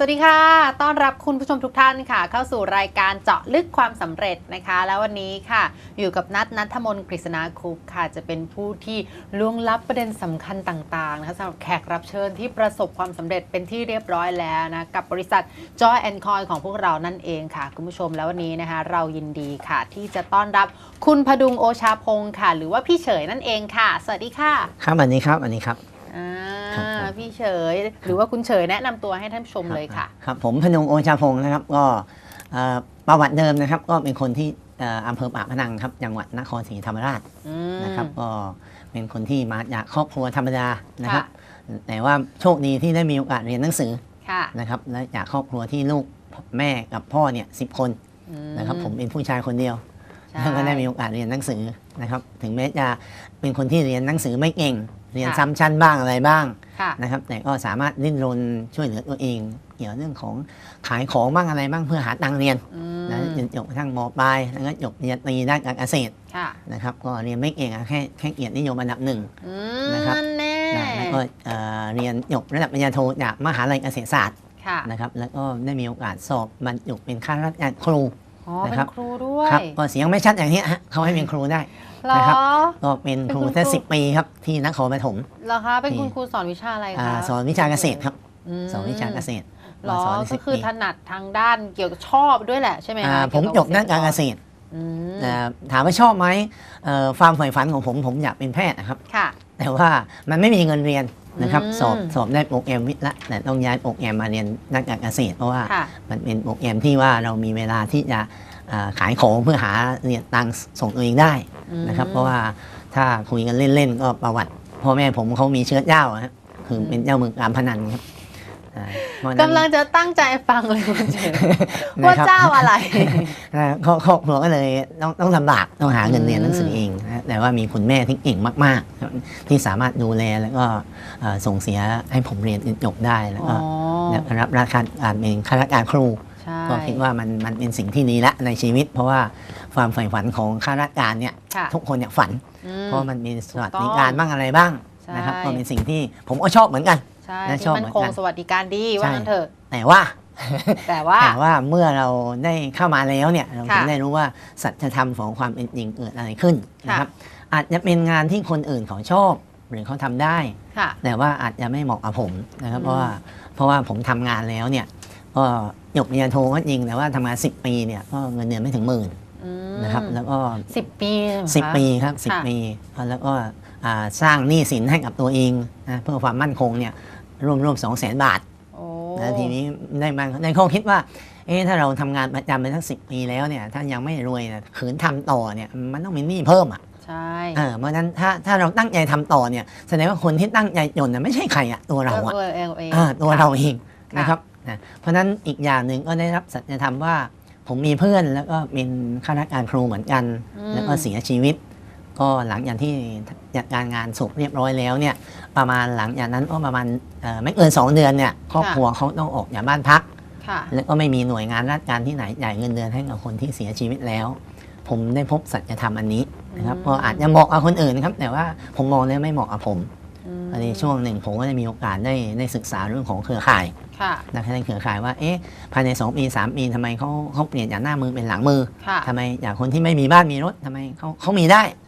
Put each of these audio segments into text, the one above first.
สวัสดีค่ะ ต้อนรับคุณผู้ชมทุกท่านค่ะ เข้าสู่รายการเจาะลึกความสำเร็จนะคะ แล้ววันนี้ค่ะ อยู่กับนัทนัทมนกฤษณาคุปค่ะ จะเป็นผู้ที่ล่วงลับประเด็นสำคัญต่างๆนะคะสำหรับแขกรับเชิญที่ประสบความสำเร็จเป็นที่เรียบร้อยแล้วนะ กับบริษัท Joy and Coin ของพวกเรานั่นเองค่ะ คุณผู้ชมแล้ววันนี้นะคะ เรายินดีค่ะ ที่จะต้อนรับคุณพดุงโอชาพงศ์ค่ะ หรือว่าพี่เฉยนั่นเองค่ะ สวัสดีค่ะครับวันนี้ครับวันนี้ครับ อ่าครับผม พี่เฉย หรือว่าคุณเฉยแนะนำตัวให้ท่านผู้ชมเลยค่ะ ครับผมพนงโอชาพงศ์นะครับก็เอ่อประวัติเดิมนะครับ ก็เป็นคนที่เอ่ออำเภอปากพนังครับจังหวัดนครศรีธรรมราชอืม นะครับ ก็เป็นคนที่มาจากครอบครัวธรรมดานะครับ ค่ แต่ว่าโชคดีที่ได้มีโอกาสเรียนหนังสือค่ะนะครับและจากครอบครัวที่ลูกแม่กับพ่อเนี่ยสิคนอืนะครับ ผมเป็นผู้ชายคนเดียวใช่ แล้วก็ได้มีโอกาสเรียนหนังสือนะครับ ถึงแม้จะเป็นคนที่เรียนหนังสือไม่เก่ง เรียนซ้ำชั้นบ้างอะไรบ้างค่ะนะครับ แต่ก็สามารถดิ้นรนช่วยเหลือตัวเองเกี่ยวเรื่องของขายของบ้างอะไรบ้างเพื่อหาตังค์เรียนอืมนะจนจบกระทั่งมปลายแล้วก็จบปริญญาตรีด้านการเกษตรค่ะนะครับ ก็เรียนไม่เก่งอะแค่แค่เกียรตินิยมอันดับหนึ่งอืนะครับมแน่นะแล้วก็เอ่อเรียนจบระดับปริญญาโทจากมหาลัยเกษตรศาสตร์ค่ะนะครับ แล้วก็ได้มีโอกาสสอบบรรจุเป็นข้าราชการครู อ๋อเป็นะนครับครูด้วยครับก็เสียงไม่ชัดอย่างนี้ฮะเขาให้เป็นครูได้เหรอนะครับก็เป็นครูเป็นคุณแค่ครูสิบปีครับที่นครปฐมเหรอคะเป็นคุณนี่ครูสอนวิชาอะไรอ่าคะสอนวิชาเกษตรครับมสอนวิชาเกษตรเหรอสอนก็สิบคือปีถนัดทางด้านเกี่ยวกับชอบด้วยแหละใช่ไหมอ่าคะผมจบด้านการเกษตรอืมแต่ถามว่าชอบไหมเอ่อความใฝ่ฝันของผมผมอยากเป็นแพทย์นะครับค่ะแต่ว่ามันไม่มีเงินเรียน นะครับอืมสอบสอบได้โปรแกรมวิทย์ละแต่ต้องย้ายโปรแกรมมาเรียนด้านการเกษตร เพราะว่าค่ะมันเป็นโปรแกรมที่ว่าเรามีเวลาที่จะอ่าขายของเพื่อหาเรียนตังค์ส่งตัวเองได้นะครับอืมเพราะว่าถ้าคุยกันเล่นๆก็ประวัติพ่อแม่ผมเขามีเชื้อเจ้าอะครับคือเป็นเจ้าเมืองการพนันครับ กำลังจะตั้งใจฟังเลยคุณเฉยนะว่าครับเจ้าอะไรนะครอบครอบครัวก็เลยต้องต้องลำบากต้องหาเงินเรียนหนังสือเองนะแต่ว่ามีคุณแม่ที่เก่งมากๆครับที่สามารถดูแลแล้วก็เอ่อส่งเสียให้ผมเรียนจนจบได้แล้วอ๋ก็อแล้วก็รับราชการเป็นข้าราชการครูใช่ก็คิดว่ามันมันเป็นสิ่งที่ดีละในชีวิต เพราะว่าความใฝ่ฝันของข้าราชการเนี่ยค่ะทุกคนอยากฝันอืมเพราะมันมีสวัสถูดิกต้องการบ้างอะไรบ้างใช่นะครับก็เป็นสิ่งที่ผมก็ชอบเหมือนกัน ใช่และชที่อบมันเหมือนคงกัน สวัสดิการดีใช่ว่างั้นเถอะ แต่ว่า แต่ว่า แต่ว่าเมื่อเราได้เข้ามาแล้วเนี่ยเราค่ะถึงได้รู้ว่าสัจธรรมของความเป็นจริงเกิดอะไรขึ้นค่ะ นะครับอาจจะเป็นงานที่คนอื่นเขาชอบหรือเขาทำได้ ค่ะ แต่ว่าอาจจะไม่เหมาะกับผมนะครับ อืม เพราะว่าเพราะว่าผมทำงานแล้วเนี่ยก็จบปริญญาโทก็จริงแต่ว่าทำงาน 10 ปีเนี่ยก็เงินเดือนไม่ถึงหมื่นอืมนะครับ แล้วก็ สิบปีใช่ไหมคะ 10 ปีครับ ค่ะ 10 ปี แล้วก็อ่าสร้างหนี้สินให้กับตัวเองนะเพื่อความมั่นคงเนี่ย รวมรวมสองแสนบาทโอ้แล้วทีนี้ได้มาในข้อคิดว่าเอ๊ะถ้าเราทำงานประจำไปทั้งสิปีแล้วเนี่ยถ้ายังไม่รวยนะขืนทำต่อเนี่ยมันต้องมีหนี้เพิ่มอะใช่เออเพราะฉะนั้นถ้าถ้าเราตั้งใจทำต่อเนี่ยแสดงว่าคนที่ตั้งใจจนน่ะไม่ใช่ใครอะตัวเราอะตัวเองเองเออตัวเราเองค่ะนะครับนะเพราะฉะนั้นอีกอย่างหนึ่งก็ได้รับสัจธรรมว่าผมมีเพื่อนแล้วก็เป็นข้าราชการครูเหมือนกันอืมแล้วก็เสียชีวิต ก็หลังจากที่จัดการงานศพเรียบร้อยแล้วเนี่ยประมาณหลังจากนั้นก็ประมาณเอ่อไม่เกิน2เดือนเนี่ยครอบครัวเขาต้องออกจากบ้านพักค่ะแล้วก็ไม่มีหน่วยงานราชการที่ไหนจ่ายเงินเดือนให้กับคนที่เสียชีวิตแล้ว ผมได้พบสัจธรรมอันนี้นะครับอืมก็อาจจะเหมาะกับคนอื่นครับ แต่ว่าผมมองแล้วไม่เหมาะกับผมมอันนี้ช่วงหนึ่งผมก็ได้มีโอกาสได้ได้ศึกษาเรื่องของเครือข่ายค่ะนะครับในเครือข่ายว่าเอ๊ะภายใน2ปี3ปีทำไมเขาเขาเปลี่ยนจากหน้ามือเป็นหลังมือค่ะทำไมจากคนที่ไม่มีบ้านมีรถทำไมเขาเขามีได้ค่ะอ่า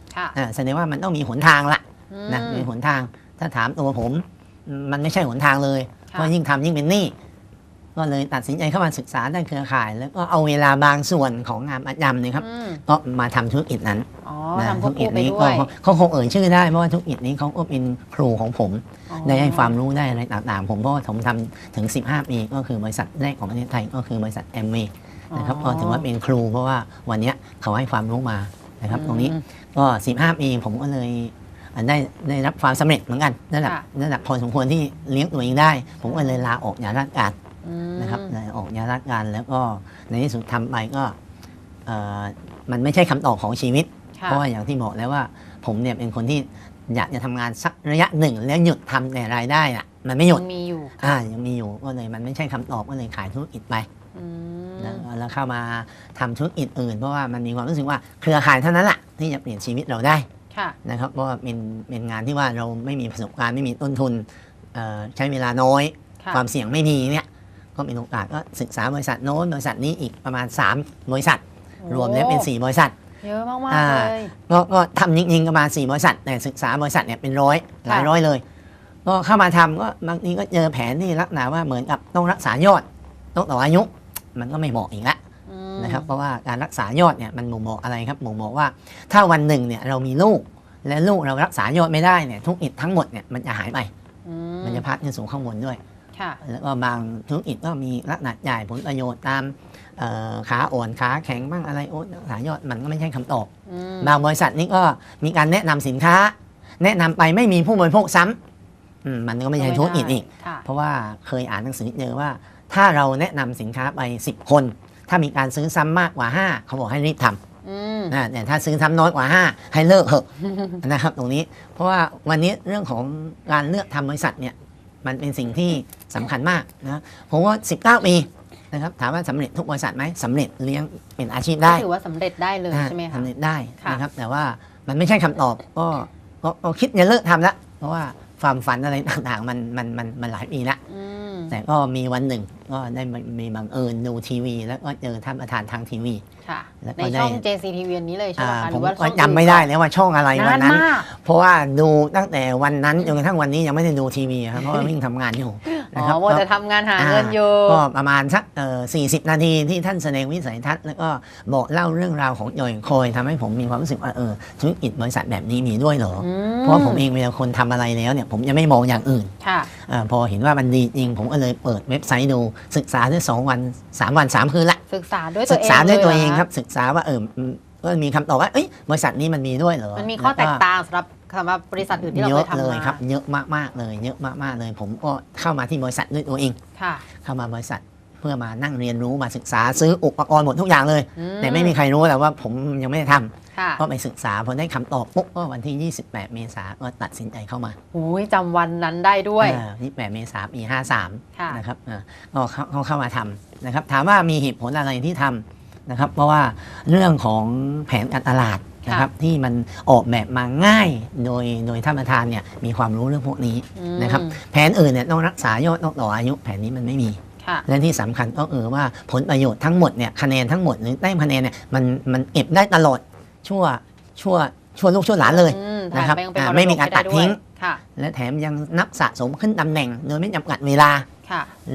แสดงว่ามันต้องมีหนทางละอืมนะมีหนทาง ถ้าถามตัวผม มันไม่ใช่หนทางเลยค่ะเพราะยิ่งทำยิ่งเป็นหนี้ก็เลยตัดสินใจเข้ามาศึกษาด้านเครือข่าย แล้วก็เอาเวลาบางส่วนของงานประจำเนี่ยครับอืมก็มาทำธุรกิจนั้นอ๋อนะทำควธุบรกิคู่จไปนี้ด้ก็วยเขาคงเอ่ยชื่อได้เพราะว่าธุรกิจนี้เขาก็เป็นครูของผมอ๋อได้ให้ความรู้ได้อะไรต่างๆ ผมเพราะว่าผมทำถึง 15 ปี ก็คือบริษัทแรกของประเทศไทยก็คือบริษัทแอมเมนะครับก็ถือว่าเป็นครูเพราะว่าวันเนี้ยเขาให้ความรู้มา นะครับ ตรงนี้อืมก็15ปีผมก็เลยอะได้ได้รับความสำเร็จเหมือนกันระดับค่ะระดับพอสมควรที่เลี้ยงตัวเองได้ ผมก็เลยลาออกจากราชการอืมนะครับลาออกจากราชการแล้วก็ในที่สุดทำไปก็เอ่อมันไม่ใช่คำตอบของชีวิตค่ะเพราะว่าอย่างที่บอกแล้วว่าผมเนี่ยเป็นคนที่อยากจะทำงานสักระยะหนึ่ง แล้วหยุดทำแต่รายได้อะมันไม่หยุดยังมีอยู่อ่ายังมีอยู่ก็เลยมันไม่ใช่คำตอบก็เลยขายธุรกิจไปอืม แล้วแล้วเข้ามาทำธุรกิจอื่น เพราะว่ามันมีความรู้สึกว่าเครือข่ายเท่านั้นแหละที่จะเปลี่ยนชีวิตเราได้ค่ะนะครับเพราะว่าเป็นเป็นงานที่ว่าเราไม่มีประสบการณ์ไม่มีต้นทุนเอ่อใช้เวลาน้อยค่ะความเสี่ยงไม่มีเนี่ยก็มีโอกาสก็ศึกษาบริษัทโน้นบริษัทนี้อีกประมาณ 3 บริษัท รวมแล้วเป็น 4 บริษัทเยอะมากอ่าๆเลยก็ก็ทำจริงๆประมาณ4บริษัทแต่ศึกษาบริษัทเนี่ยเป็นร้อยหลายค่ะร้อยเลย ก็เข้ามาทำก็บางทีก็เจอแผนที่ลักษณะว่าเหมือนกับต้องรักษายอดต้องต่ออายุ มันก็ไม่เหมาะอีกแล้วอืมนะครับเพราะว่าการรักษายอดเนี่ยมันบ่งบอกอะไรครับบ่งบอกว่า ถ้าวันหนึ่งเนี่ยเรามีลูก และลูกเรารักษายอดไม่ได้เนี่ยทุกอิฐทั้งหมดเนี่ยมันจะหายไปอืมันจะพัดขึ้นสู่ข้างบนด้วยค่ะแล้วก็บางธุรกิจก็มีลักษณะใหญ่ผลประโยชน์ตามเอ่อขาอ่อนขาแข็งบ้างอะไรโอ้รักษายอดมันก็ไม่ใช่คำตอบอืมบางบริษัทนี่ก็มีการแนะนำสินค้า แนะนำไปไม่มีผู้บริโภคซ้ำอืมมันก็ไม่ใช่ธุรกิจอีกค่ะเพราะว่าเคยอ่านหนังสือเจอว่า ถ้าเราแนะนำสินค้าไป 10 คน ถ้ามีการซื้อซ้ำมากกว่า 5 เขาบอกให้รีบทอืมำนะแต่ถ้าซื้อซ้ำน้อยกว่า 5 ให้เลิกเถอะนะครับตรงนี้เพราะว่าวันนี้เรื่องของการเลือกทำบริษัทเนี่ยมันเป็นสิ่งที่สำคัญมากนะผมว่า 19 ปีนะครับถามว่าสำเร็จทุกบริษัทไหมสำเร็จเลี้ยงเป็นอาชีพได้ถือว่าสำเร็จได้เลยอ่าใช่ไหมคะทำเร็จได้ค่ะนะครับแต่ว่ามันไม่ใช่คำตอบก็ก็ก็คิดจะเลิกทำแล้วเพราะว่า ความฝันอะไรต่างๆ มันมันมันมันหลายปีแล้วอืมแต่ก็มีวันหนึ่ง ก็ได้มามีบังเอิญดูทีวี แล้วก็เจอท่านประธานทางทีวี ค่ะแล้วก็ในได้ช่อง JCTV อันนี้เลยใช่ไหมอ่าคะหผรืมอว่าก็ช่องจำไม่ได้แล้วว่าช่องอะไรอื่นวันนานนั้นมากเพราะว่าดูตั้งแต่วันนั้นจนกระทั่งวันนี้ยังไม่ได้ดูทีวีครับเพราะว่าวิ่งทำงานอยู่อ๋นะอครับว่าก็จะทำงานหาเงินอยู่ก็ประมาณสักเอ่อ40นาทีที่ท่านแสดงวิสัยทัศน์แล้วก็บอกเล่าเรื่องราวของยอยคอยทำให้ผมมีความรู้สึกว่าเออธุรกิจบริษัทแบบนี้มีด้วยเหรออืเพราะว่าผมเองเวลาคนทำอะไรแล้วเนี่ยผมจะไม่มองอย่างอื่นค่ะอาพอเห็นว่ามันดีจริงผมก็เลยเปิดเว็บไซต์ดูศึกษาได้สองวันสามวันสามคืนละศึกษาด้วยตัศึวกเองษาด้วยตัวเองลยหครับศึกษาว่าเอออืมก็มีคำตอบว่าเอ้ยบริษัทนี้มันมีด้วยเหรอ มันมีข้อแตกล้วต่างสำหรับสำหรับบริษัทอื่นที่เราเยเคอะยทำเลยมาครับ เยอะมากๆเลย เยอะมากๆเลย ผมก็เข้ามาที่บริษัทด้วยตัวเองค่ะเข้ามาบริษัทเพื่อมานั่งเรียนรู้มาศึกษาซื้ออุปกรณ์หมดทุกอย่างเลยอืแต่ไม่มีใครรู้แต่ว่าผมยังไม่ได้ทำค่ะก็ไปศึกษาพอได้คำตอบปุ๊บก็วันที่ 28 เมษายนก็ตัดสินใจเข้ามาอุ้ยจำวันนั้นได้ด้วยอ่า28เมษายนปี53ค่ะนะครับอ่าก็เข้าเข้าเข้ามาทำนะครับถามว่ามีเหตุผลอะไรที่ทำ นะครับ เพราะว่าเรื่องของแผนการตลาดนะครับที่มันออกแบบมาง่ายโดยโดยท่านประธานเนี่ยมีความรู้เรื่องพวกนี้อืมนะครับแผนอื่นเนี่ยต้องรักษายอดต้องต่ออายุแผนนี้มันไม่มีค่ะและที่สำคัญก็เออว่าผลประโยชน์ทั้งหมดเนี่ยคะแนนทั้งหมดหรือแต้มคะแนนเนี่ยมันมันเก็บได้ตลอดชั่วชั่วชั่วลูกชั่วหลานเลยอืมนะครับแถมยังเป็นอ่ามรดไม่มีการตัดให้ไทิ้งค่ะและแถมยังนับสะสมขึ้นตำแหน่งโดยไม่จำกัดเวลาค่ะ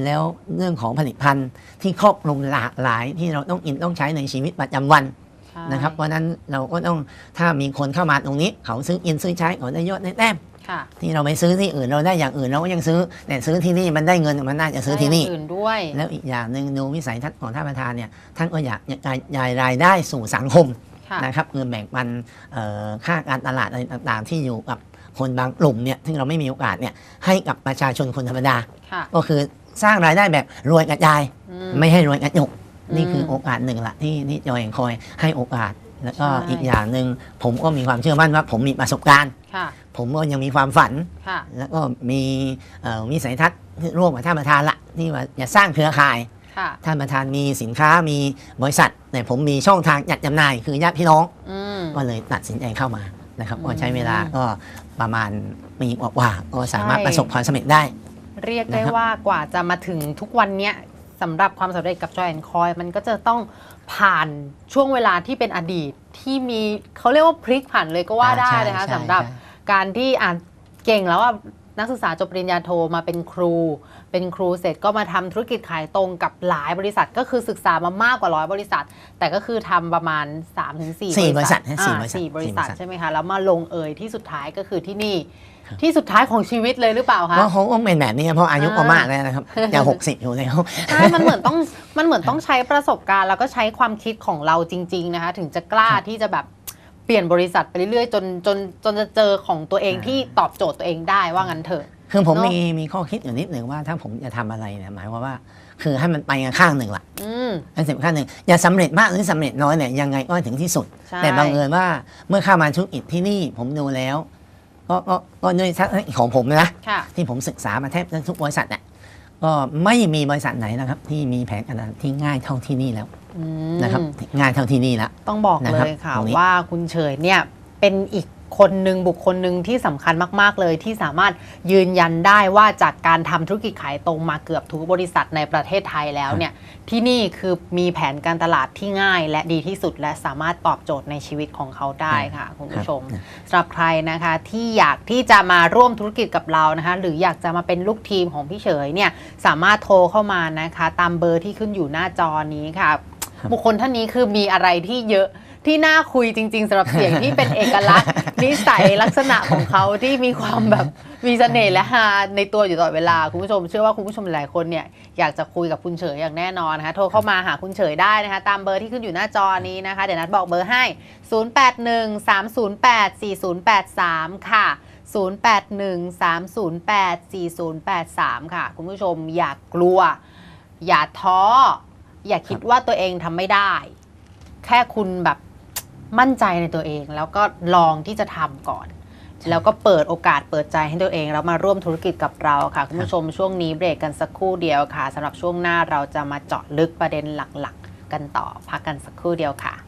แล้วเรื่องของผลิตภัณฑ์ที่ครอบคลุมหลากหลายที่เราต้องอินต้องใช้ในชีวิตประจำวันใช่นะครับ เพราะฉะนั้นเราก็ต้องถ้ามีคนเข้ามาตรงนี้ เขาซื้ออินซื้อใช้เขาได้ยอดได้แต้มค่ะที่เราไปซื้อที่อื่นเราได้อย่างอื่นเราก็ยังซื้อแต่ซื้อที่นี่มันได้เงินมันน่าจะซื้อที่นี่ได้ย่างอื่นด้วย แล้วอีกอย่างหนึ่งดูวิสัยทัศน์ของท่านประธานเนี่ยท่านก็อยากจะยายรายได้สู่สังคมค่ะนะครับคือแบ่งปันเอ่อค่าการตลาดอะไรต่างๆ ที่อยู่กับคนบางกลุ่มเนี่ยซึ่งเราไม่มีโอกาสเนี่ยให้กับประชาชนคนธรรมดาค่ะ ก็คือสร้างรายได้แบบรวยกระจายอืมไม่ให้รวยกระจุกอืมนี่คือโอกาสหนึ่งละที่ที่จอยแห่งคอยให้โอกาส แล้วก็ใช่อีกอย่างหนึ่งผมก็มีความเชื่อมั่นว่า ผมมีประสบการณ์ค่ะผมก็ยังมีความฝันค่ะแล้วก็มีเอ่อวิสัยทัศน์ที่ร่วมกับท่านประธานละที่ว่าจะสร้างเครือข่ายค่ะท่านประธานมีสินค้ามีบริษัทแต่ผมมีช่องทางจัดจำหน่ายคือญาติพี่น้องอืมก็เลยตัดสินใจเข้ามานะครับอืมก็ใช้เวลาก็ประมาณปีกว่าๆก็สามารถใช่ประสบความสำเร็จได้ เรียกได้นะครับว่ากว่าจะมาถึงทุกวันเนี้ยสำหรับความสำเร็จกับจอยแอนคอยมันก็จะต้องผ่านช่วงเวลาที่เป็นอดีตที่มีเขาเรียกว่าพลิกผันเลยก็ว่าได้ใช่นะคะใช่สำหรับใช่การที่อ่านเก่งแล้วว่า นักศึกษาจบปริญญาโทมาเป็นครู เป็นครูเสร็จก็มาทำธุรกิจขายตรงกับหลายบริษัท ก็คือศึกษามามากกว่าร้อยบริษัท แต่ก็คือทำประมาณ3-4สี่บริษัทฮะสี่อ่าบริษัทสี่บริษัทสี่บริษัทใช่ไหมคะแล้วมาลงเอยที่สุดท้ายก็คือที่นี่ครับที่สุดท้ายของชีวิตเลยหรือเปล่าคะก็คงต้องเป็นแบบนี้เพราะอายุก็อ่ามมากแล้วนะครับจะหกสิบอยู่แล้วใช่มันเหมือนต้องมันเหมือนต้องใช้ประสบการณ์ แล้วก็ใช้ความคิดของเราจริง ๆนะคะ ถึงจะกล้าครับที่จะแบบ เปลี่ยนบริษัทไปเรื่อยๆ จนจนจนจะเจอของตัวเองอ่าที่ตอบโจทย์ตัวเองได้ว่างั้นเถอะ คือผมเนอะมีมีข้อคิดอยู่นิดหนึ่งว่าถ้าผมจะทำอะไรเนี่ยหมายความว่า คือให้มันไปกันข้างหนึ่งล่ะอืมอันสำคัญหนึ่งอย่าสำเร็จมากหรือสำเร็จน้อยเนี่ยยังไงก็ถึงที่สุดใช่แต่บังเอิญว่าเมื่อเข้ามาธุรกิจที่นี่ผมดูแล้ว ก็ก็ก็ด้วยทัศนะของผมนะค่ะที่ผมศึกษามาแทบจะทุกบริษัทเนี่ยก็ไม่มีบริษัทไหนนะครับ ที่มีแผนการตลาดที่ง่ายเท่าที่นี่แล้วอืม นะครับง่ายเท่าที่นี่แล้วต้องบอกนะเลครับยค่ะตรงนี้ว่าคุณเฉยเนี่ยเป็นอีกคนหนึ่งบุคคลหนึ่งที่สำคัญมาก ๆ เลยที่สามารถยืนยันได้ว่าจากการทำธุรกิจขายตรงมาเกือบทุกบริษัทในประเทศไทยแล้วเนี่ยที่นี่คือมีแผนการตลาดที่ง่าย และดีที่สุดและสามารถตอบโจทย์ในชีวิตของเขาได้ค่ะคุณผู้ชมครับสำหรับใครนะคะที่อยากที่จะมาร่วมธุรกิจกับเรานะคะหรืออยากจะมาเป็นลูกทีมของพี่เฉยเนี่ยสามารถโทรเข้ามานะคะตามเบอร์ที่ขึ้นอยู่หน้าจอนี้ค่ะ บุคคลท่านนี้คือมีอะไรที่เยอะที่น่าคุยจริง ๆสำหรับเสียงที่เป็นเอกลักษณ์ นิสัยลักษณะของเขาที่มีความแบบมีเสน่ห์และฮาในตัวอยู่ตลอดเวลา คุณผู้ชมเชื่อว่าคุณผู้ชมหลายคนเนี่ยอยากจะคุยกับคุณเฉยอย่างแน่นอนนะคะโทรเข้ามาหาคุณเฉยได้นะคะ ตามเบอร์ที่ขึ้นอยู่หน้าจอนี้นะคะ เดี๋ยวนัดบอกเบอร์ให้ 0813084083 ค่ะ 0813084083 ค่ะ คุณผู้ชมอย่ากลัว อย่าท้อ อย่าคิดว่าตัวเองทำไม่ได้ แค่คุณแบบมั่นใจในตัวเอง แล้วก็ลองที่จะทำก่อน แล้วก็เปิดโอกาสเปิดใจให้ตัวเอง แล้วมาร่วมธุรกิจกับเราค่ะคุณผู้ชมช่วงนี้เบรกกันสักครู่เดียวค่ะสำหรับช่วงหน้าเราจะมาเจาะลึกประเด็นหลักๆ กันต่อพักกันสักครู่เดียวค่ะ